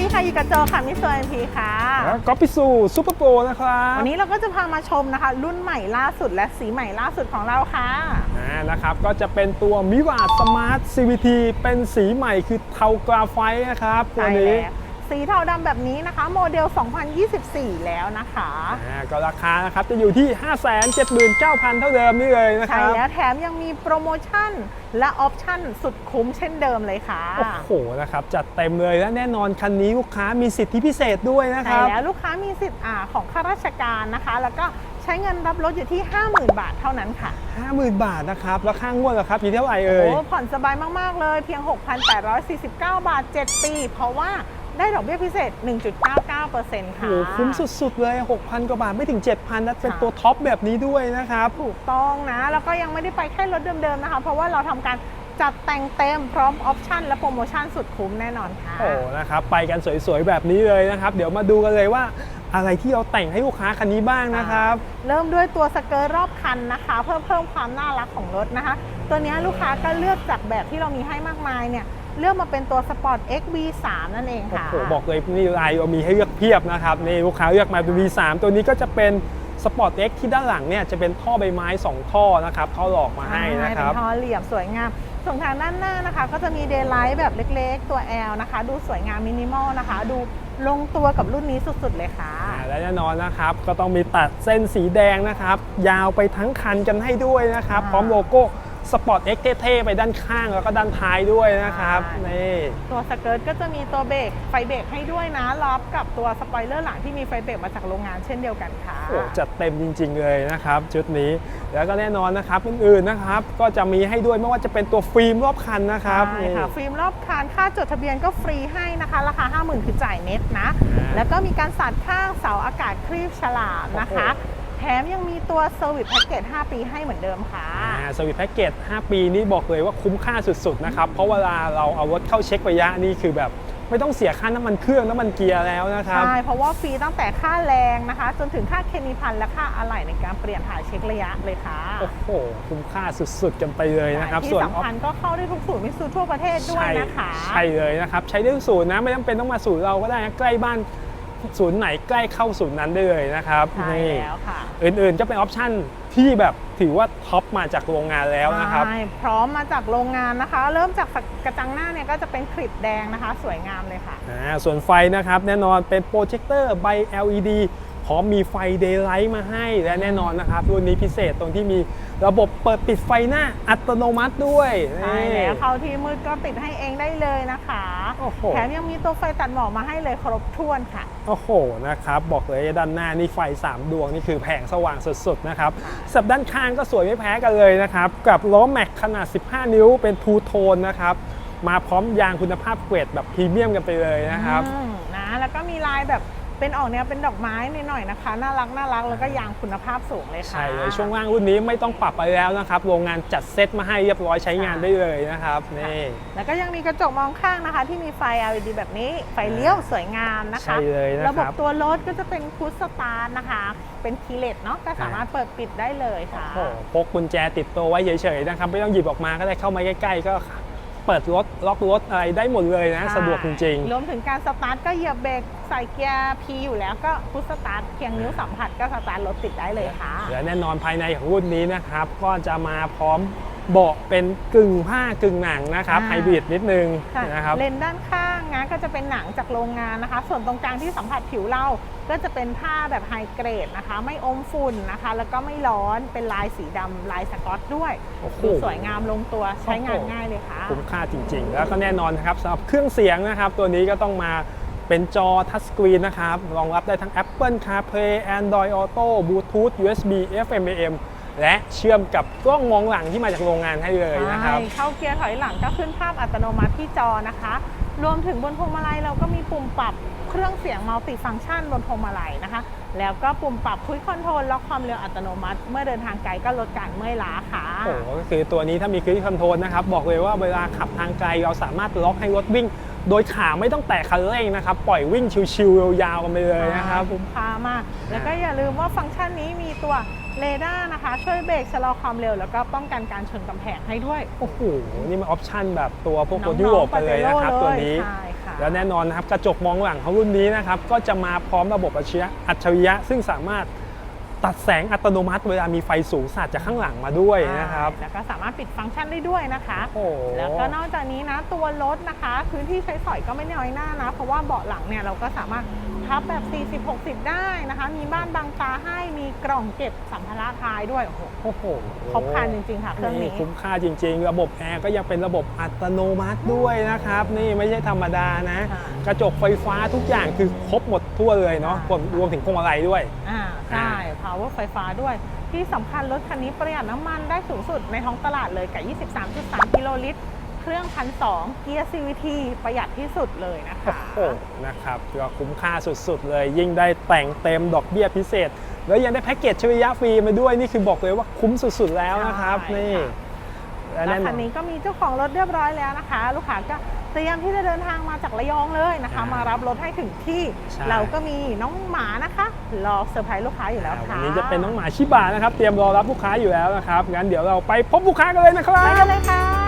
ดีค่ะอยู่กับโจค่ะมิสเตอร์เอ็นพีค่ะแล้วก็พิสูซูเปอร์โปรนะครับ วันนี้เราก็จะพามาชมนะคะ รุ่นใหม่ล่าสุดและสีใหม่ล่าสุดของเราค่ะอ่านะครับก็จะเป็นตัวมิวาสมาร์ท CVT เป็นสีใหม่คือเทากราไฟต์นะครับ ตัวใช่นี้แล้ว สีเทาดำแบบนี้นะคะ โมเดล 2024 แล้วนะคะ อ่าก็ราคานะครับจะอยู่ที่ 579,000 เท่าเดิมนี่เลยนะคใช่รับ แล้วแถมยังมีโปรโมชั่นและออปชั่นสุดคุ้มเช่นเดิมเลยค่ะ โอ้โหนะครับจัดเต็มเลยและแน่นอนคันนี้ลูกค้ามีสิทธิพิเศษด้วยนะคใช่รับ แล้วลูกค้ามีสิทธิ์อ่าของข้าราชการนะคะ แล้วก็ใช้เงินรับรถอยู่ที่ 50,000 บาทเท่านั้นค่ะ 50,000 บาทนะครับ แล้วค่างวดเหรอครับอยู่เท่าไหร่เอ่ย โอ้ผ่อนสบายมาก ๆ เลยเพียง 6,849 บาท 7 ปี เพราะว่า ได้ดอกเบี้ยพิเศษ 1.99%ค่ะ โอ้โหคุ้มสุด ๆ เลย 6,000 กว่าบาท ไม่ถึง 7,000นะเป็นค่ะตัวท็อปแบบนี้ด้วยนะครับ ถูกต้องนะ แล้วก็ยังไม่ได้ไปแค่รถเดิม ๆ นะคะ เพราะว่าเราทำการจัดแต่งเต็มพร้อมออปชั่นและโปรโมชั่นสุดคุ้มแน่นอนค่ะ โอ้ นะครับ ไปกันสวย ๆ แบบนี้เลยนะครับ เดี๋ยวมาดูกันเลยว่าอะไรที่เราแต่งให้ลูกค้าคันนี้บ้างนะครับ เริ่มด้วยตัวสเกิร์ตรอบคันนะคะ เพื่อเพิ่มความน่ารักของรถนะคะ ตัวเนี้ยลูกค้าก็เลือกจากแบบที่เรามีให้มากมายเนี่ย เลือกมาเป็นตัว Sport XV3 นั่นเองโอ้ค่ะโหบอกเลยนี่ลายเรามีให้เลือกเพียบนะครับนี่ลูกค้าเลือกมาเป็น V3 ตัวนี้ก็จะเป็น Sport X ที่ด้านหลังเนี่ยจะเป็นท่อใบไม้ 2 ท่อนะครับท่อหลอกมาให้นะครับเป็นท่อเหลี่ยมสวยงามส่วนทางด้านหน้านะคะ ก็จะมีเดย์ไลท์แบบเล็กๆ ตัว L นะคะ ดูสวยงามมินิมอลนะคะ ดูลงตัวกับรุ่นนี้สุดๆเลยค่ะอ่าและแน่นอนนะครับ ก็ต้องมีตัดเส้นสีแดงนะครับ ยาวไปทั้งคันกันให้ด้วยนะครับอ่าพร้อมโลโก้ Sport X เท่ๆไปด้านข้างแล้วก็ด้านท้ายด้วยนะครับใช่ นี่ตัวสเกิร์ตก็จะมีตัวเบรกไฟเบรกให้ด้วยนะล็อบกับตัวสปอยเลอร์หลังที่มีไฟเบรกมาจากโรงงานเช่นเดียวกันค่ะ โอ้จัดเต็มจริง ๆ เลยนะครับ ชุดนี้แล้วก็แน่นอนนะครับอื่นๆนะครับ ก็จะมีให้ด้วยไม่ว่าจะเป็นตัวฟิล์มรอบคันนะครับใช่ค่ะ นี่ ฟิล์มรอบคันค่าจดทะเบียนก็ฟรีให้นะคะ ราคา 50,000 คือจ่ายเน็ตนะอ่าแล้วก็มีการสัดข้างเสาอากาศครีบฉลามนะคะ โอ้โห แถมยังมีตัวเซอร์วิสแพ็กเกจ5ปีให้เหมือนเดิมค่ะ สวิตแพ็กเกจ5 ปีนี้บอกเลยว่าคุ้มค่าสุดๆนะครับ เพราะเวลาเราเอารถเข้าเช็คระยะนี่คือแบบ ไม่ต้องเสียค่าน้ำมันเครื่องน้ำมันเกียร์แล้วนะครับ ใช่ เพราะว่าฟรีตั้งแต่ค่าแรงนะคะ จนถึงค่าเคมีพันและค่าอะไหล่ในการเปลี่ยนถ่ายเช็คระยะเลยค่ะโอ้โห คุ้มค่าสุดๆกันไปเลยนะครับที่ส่วน สำคัญก็เข้าได้ทุกศูนย์มิตซูทั่วประเทศด้วยใช่นะคะ ใช่เลยนะครับ ใช้ได้ทุกศูนย์นะ ไม่จำเป็นต้องมาศูนย์เราก็ได้นะใกล้บ้าน ศูนย์ไหนใกล้เข้าศูนย์นั้นได้เลยนะครับใช่นี่แล้วค่ะอื่นๆก็เป็นออปชั่นที่แบบถือว่าท็อปมาจากโรงงานแล้วนะครับ ใช่พร้อมมาจากโรงงานนะคะ เริ่มจากกระจังหน้าเนี่ยก็จะเป็นคลิปแดงนะคะ สวยงามเลยค่ะอ่าส่วนไฟนะครับแน่นอนเป็นโปรเจคเตอร์ใบ LED พ ร้อมมีไฟ Daylight มาให้และแน่นอนนะครับรุ่นนี้พิเศษตรงที่มีระบบเปิดปิดไฟหน้าอัตโนมัติด้วยใช่นี่แล้วเข้าที่มืดก็ติดให้เองได้เลยนะคะโอ้โหแถมยังมีตัวไฟตัดหมอกมาให้เลยครบถ้วนค่ะโอ้โหนะครับบอกเลยด้านหน้านี่ไฟ 3 ดวงนี่คือแผงสว่างสุดๆนะครับสับด้านข้างก็สวยไม่แพ้กันเลยนะครับกับล้อแม็กขนาด 15 นิ้วเป็นทูโทนนะครับมาพร้อมยางคุณภาพเกรดแบบพรีเมียมกันไปเลยนะครับอืมนะแล้วก็มีลายแบบ เป็นออกแนวเป็นดอกไม้หน่อยๆนะคะ น่ารักน่ารักแล้วก็ยางคุณภาพสูงเลยค่ะ ใช่เลยช่วงล่างรุ่นนี้ไม่ต้องปรับไปแล้วนะครับโรงงานจัดเซตมาให้เรียบร้อยใช้งานได้เลยนะครับนี่แล้วก็ยังมีกระจกมองข้างนะคะ ที่มีไฟ LED แบบนี้ไฟเลี้ยวสวยงามนะคะ ใช่เลยนะระคบบรับตัวรถก็จะเป็นคูดสตาร์ทนะคะ เป็นคีย์เลสเนาะก็สามารถเปิดปิดได้เลยค่ะโอ้โหพกกุญแจติดตัวไว้เฉยๆนะครับไม่ต้องหยิบออกมาก็ได้เข้ามาใกล้ๆก็ เปิดรถล็อกรถอะไรได้หมดเลยนะใช่สะดวกจริงรวมถึงการสตาร์ทก็เหยียบเบรกใส่เกียร์ P อยู่แล้วก็พุชสตาร์ทเพียงนิ้วสัมผัสก็สตาร์ทรถติดได้เลยค่ะๆและแน่นอนภายในของรุ่นนี้นะครับ ก็จะมาพร้อม เบาะเป็นกึ่งผ้ากึ่งหนังนะครับอ่า ไฮบริดนิดนึงค่ะนะครับ เลนด้านข้างนะก็จะเป็นหนังจากโรงงานนะคะ ส่วนตรงกลางที่สัมผัสผิวเราก็จะเป็นผ้าแบบไฮเกรดนะคะ ไม่อมฝุ่นนะคะ แล้วก็ไม่ร้อนเป็นลายสีดำลายสกอตด้วยโอ้โห ดูสวยงามลงตัวใช้งานโอ้โหง่ายเลยค่ะ คุ้มค่าจริงๆ แล้วก็แน่นอนนะครับสำหรับเครื่องเสียงนะครับ ตัวนี้ก็ต้องมาเป็นจอทัชสกรีนนะครับ รองรับได้ทั้ง Apple CarPlay Android Auto Bluetooth USB FM AM และเชื่อมกับกล้องมองหลังที่มาจากโรงงานให้เลยนะครับใช่เข้าเกียร์ถอยหลังก็ขึ้นภาพอัตโนมัติที่จอนะคะ รวมถึงบนพวงมาลัยเราก็มีปุ่มปรับเครื่องเสียงมัลติฟัง c t ชันบนพวงมาลัยนะคะ แล้วก็ปุ่มปรับคุยคอนโทรลล็อกความเร็วอัตโนมัติ เมื่อเดินทางไกลก็ลดการเมื่อยล้าค่ะโอ้โหก็คือตัวนี้ถ้ามีคลิกคอนโทรลนะครับ บอกเลยว่าเวลาขับทางไกลเราสามารถล็อกให้รถวิ่ง โดยขาไม่ต้องแตะคันเร่งนะครับ ปล่อยวิ่งชิวๆยาวๆกันไปเลยนะครับคุ้มค่ามาก แล้วก็อย่าลืมว่าฟังก์ชันนี้มีตัวเรดาร์นะคะ ช่วยเบรกชะลอความเร็ว แล้วก็ป้องกันการชนกำแพงให้ด้วย โอ้โห นี่มันออปชั่นแบบตัวพวกน้คองนๆยุโรปไปเลยนะครับปาเจโตัวนี้ใช่ค่ะแล้วแน่นอนนะครับกระจกมองหลังของรุ่นนี้นะครับก็จะมาพร้อมระบบอัจฉริยะอัจฉริยะซึ่งสามารถ ตัดแสงอัตโนมัติเวลามีไฟสูงสาดจากข้างหลังมาด้วยนะครับ แล้วก็สามารถปิดฟังก์ชันได้ด้วยนะคะโอ้โหแล้วก็นอกจากนี้นะตัวรถนะคะ พื้นที่ใช้สอยก็ไม่น้อยหน้านะ เพราะว่าเบาะหลังเนี่ยเราก็สามารถพับแบบ 40-60 ได้นะคะ มีบ้านบางตาให้มีกล่องเก็บสัมภาระท้ายด้วยโอ้โหโอ้โหครบครันจริงๆค่ะเครื่องนี้คุ้มค่าจริง ๆ ระบบแอร์ก็ยังเป็นระบบอัตโนมัติด้วยนะครับ นี่ไม่ใช่ธรรมดานะค่ะกระจกไฟฟ้าทุกอย่างคือครบหมดทั่วเลยเนาะค่ะรวมรวมถึงพวงมาลัยด้วยอ่าใช่ power ไฟฟ้าด้วย ที่สำคัญรถคันนี้ประหยัดน้ำมันได้สูงสุดในท้องตลาดเลยกับ 23.3 กิโลลิตร เครื่องพันสองเกียร์ CVT ประหยัดที่สุดเลยนะคะ โอ้โหนะครับก็คุ้มค่าสุดๆ เลย ยิ่งได้แต่งเต็มดอกเบี้ยพิเศษ แล้วยังได้แพ็กเกจชวิยะฟรีมาด้วยนี่คือบอกเลยว่าคุ้มสุดๆแล้วนะครับ ใช่นี่ ค่ะ และแล้วแน่นคัอนนนี้ก็มีเจ้าของรถเรียบร้อยแล้วนะคะ ลูกค้าก็เตรียมที่จะเดินทางมาจากระยองเลยนะคะอ่ามมารับรถให้ถึงที่ใช่เราก็มีน้องหมานะคะรอเซอร์ไพรส์ลูกค้าอยู่แล้วอ่าค่ะวันนี้จะเป็นน้องหมาชิบะนะครับ เตรียมรอรับลูกค้าอยู่แล้วนะครับงั้นเดี๋ยวเราไปพบลูกค้ากันเลยนะครับไปกันเลยค่ะ